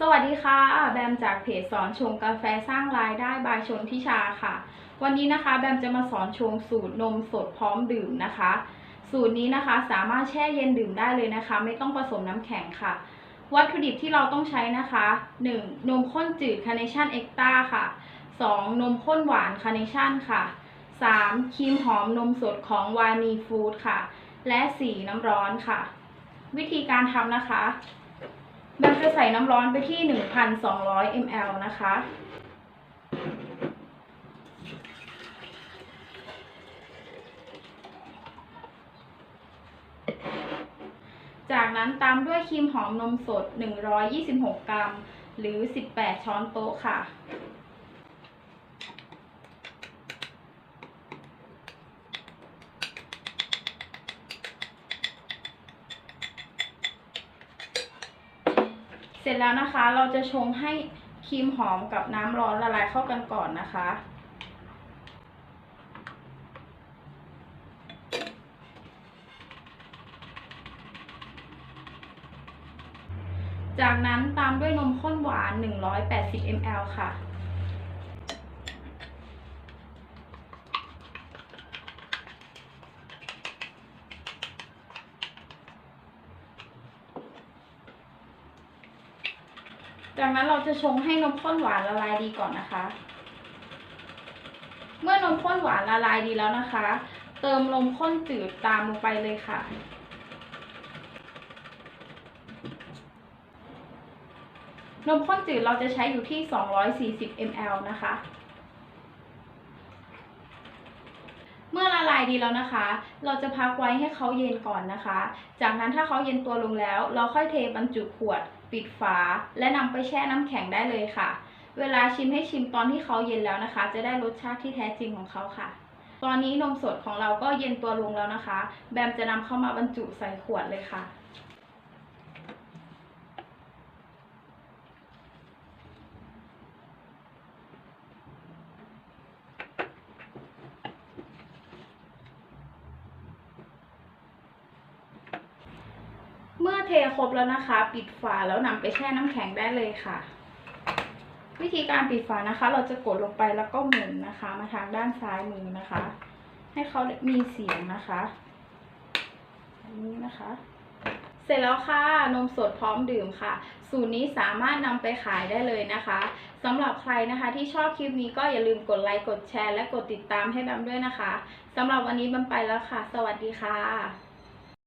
สวัสดีค่ะ แบมจากเพจสอนชงกาแฟสร้างรายได้บายชนทิชาค่ะ วันนี้นะคะ แบมจะมาสอนชงสูตรนมสดพร้อมดื่มนะคะ สูตรนี้นะคะสามารถแช่เย็นดื่มได้เลยนะคะ ไม่ต้องผสมน้ำแข็งค่ะ วัตถุดิบที่เราต้องใช้นะคะ 1. นมข้นจืดคาร์เนชั่นเอ็กต้าค่ะ 2. นมข้นหวานคาร์เนชั่นค่ะ 3. ครีมหอมนมสดของวานีฟู้ดค่ะ และ 4. น้ำร้อนค่ะ วิธีการทำนะคะ แบมจะใส่น้ำร้อนไปที่ 1,200 ml นะคะ จากนั้นตามด้วยครีมหอมนมสด 126 กรัม หรือ 18 ช้อนโต๊ะค่ะ เสร็จแล้วนะคะ เราจะชงให้ครีมหอมกับน้ำร้อนละลายเข้ากันก่อนนะคะ จากนั้นตามด้วยนมข้นหวาน 180 ml ค่ะ จากนั้นเราจะชงให้นมข้นหวานละลายดีก่อนนะคะ เมื่อนมข้นหวานละลายดีแล้วนะคะ เติมนมข้นจืดตามลงไปเลยค่ะ นมข้นจืดเราจะใช้อยู่ที่ 240 ml นะคะ เมื่อละลาย ดีแล้วนะคะ เราจะพักไว้ให้เขาเย็นก่อนนะคะ จากนั้นถ้าเขาเย็นตัวลงแล้ว เราค่อยเทบรรจุขวด ปิดฝา และนำไปแช่น้ำแข็งได้เลยค่ะ เวลาชิมให้ชิมตอนที่เขาเย็นแล้วนะคะ จะได้รสชาติที่แท้จริงของเขาค่ะ ตอนนี้นมสดของเราก็เย็นตัวลงแล้วนะคะ แบมจะนำเข้ามาบรรจุใส่ขวดเลยค่ะ เมื่อเทครบแล้วนะคะ ปิดฝาแล้วนำไปแช่น้ำแข็งได้เลยค่ะ วิธีการปิดฝานะคะ เราจะกดลงไปแล้วก็หมุนนะคะ มาทางด้านซ้ายมือนะคะ ให้เขามีเสียงนะคะนี้นะคะ เสร็จแล้วค่ะ นมสดพร้อมดื่มค่ะ สูตรนี้สามารถนำไปขายได้เลยนะคะสำหรับใครนะคะที่ชอบคลิปนี้ก็อย่าลืมกดไลค์ กดแชร์ และกดติดตามให้แบมด้วยนะคะสำหรับวันนี้แบมไปแล้วค่ะ สวัสดีค่ะ